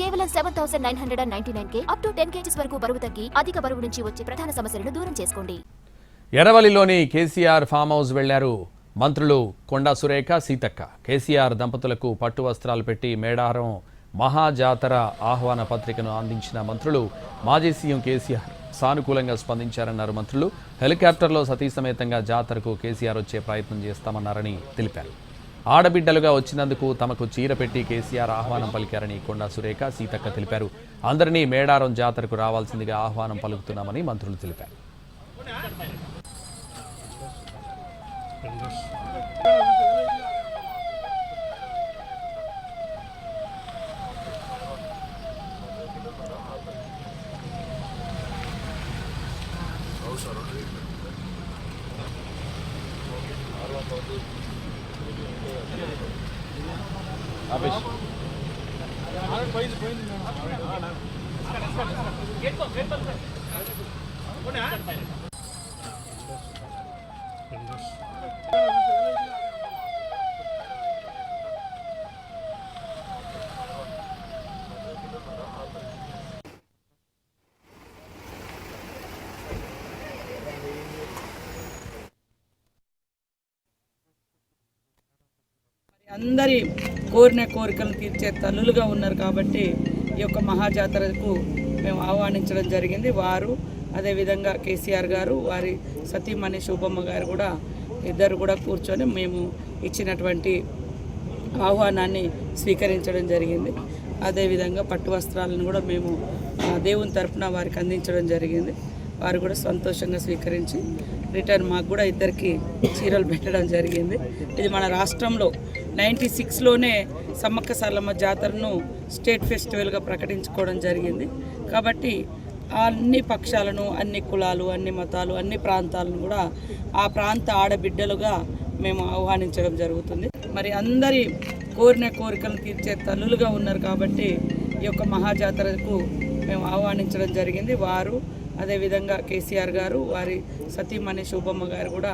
కేవలం seven thousand nine hundred and ninety nine K up to ten kgs వరకు బరువు తగ్గి అధిక బరువు నుంచి వచ్చే ప్రధాన సమస్యలను దూరం చేసుకోండి. ఎర్రవల్లిలోని కేసీఆర్ ఫామ్ హౌస్ వెళ్ళారు మంత్రులు కొండా సురేఖ సీతక్క. కేసీఆర్ దంపతులకు పట్టు వస్త్రాలు పెట్టి మేడారం మహాజాతర ఆహ్వాన పత్రికను అందించిన మంత్రులు మాజీ సీఎం కేసీఆర్ సానుకూలంగా స్పందించారన్నారు మంత్రులు. హెలికాప్టర్లో సతీ సమేతంగా జాతరకు కేసీఆర్ వచ్చే ప్రయత్నం చేస్తామన్నారని తెలిపారు. ఆడబిడ్డలుగా వచ్చినందుకు తమకు చీర పెట్టి కేసీఆర్ ఆహ్వానం పలికారని కొండా సురేఖ సీతక్క తెలిపారు. అందరినీ మేడారం జాతరకు రావాల్సిందిగా ఆహ్వానం పలుకుతున్నామని మంత్రులు తెలిపారు. పోయింది అందరి కోరిన కోరికలు తీర్చే తల్లులుగా ఉన్నారు కాబట్టి ఈ యొక్క మహాజాతరకు మేము ఆహ్వానించడం జరిగింది. వారు అదేవిధంగా కేసీఆర్ గారు వారి సతీమణి శోభమ్మ గారు కూడా ఇద్దరు కూడా కూర్చొని మేము ఇచ్చినటువంటి ఆహ్వానాన్ని స్వీకరించడం జరిగింది. అదేవిధంగా పట్టు వస్త్రాలను కూడా మేము దేవుని తరఫున వారికి అందించడం జరిగింది. వారు కూడా సంతోషంగా స్వీకరించి రిటర్న్ మాకు కూడా ఇద్దరికి చీరలు పెట్టడం జరిగింది. ఇది మన రాష్ట్రంలో నైంటీ సిక్స్లోనే సమ్మక్క సారలమ్మ జాతరను స్టేట్ ఫెస్టివల్గా ప్రకటించుకోవడం జరిగింది. కాబట్టి అన్ని పక్షాలను అన్ని కులాలు అన్ని మతాలు అన్ని ప్రాంతాలను కూడా ఆ ప్రాంత ఆడబిడ్డలుగా మేము ఆహ్వానించడం జరుగుతుంది. మరి అందరి కోరిన కోరికలు తీర్చే తల్లులుగా ఉన్నారు కాబట్టి ఈ యొక్క మహాజాతరకు మేము ఆహ్వానించడం జరిగింది. వారు అదేవిధంగా కేసీఆర్ గారు వారి సతీమణి శోభమ్మ గారు కూడా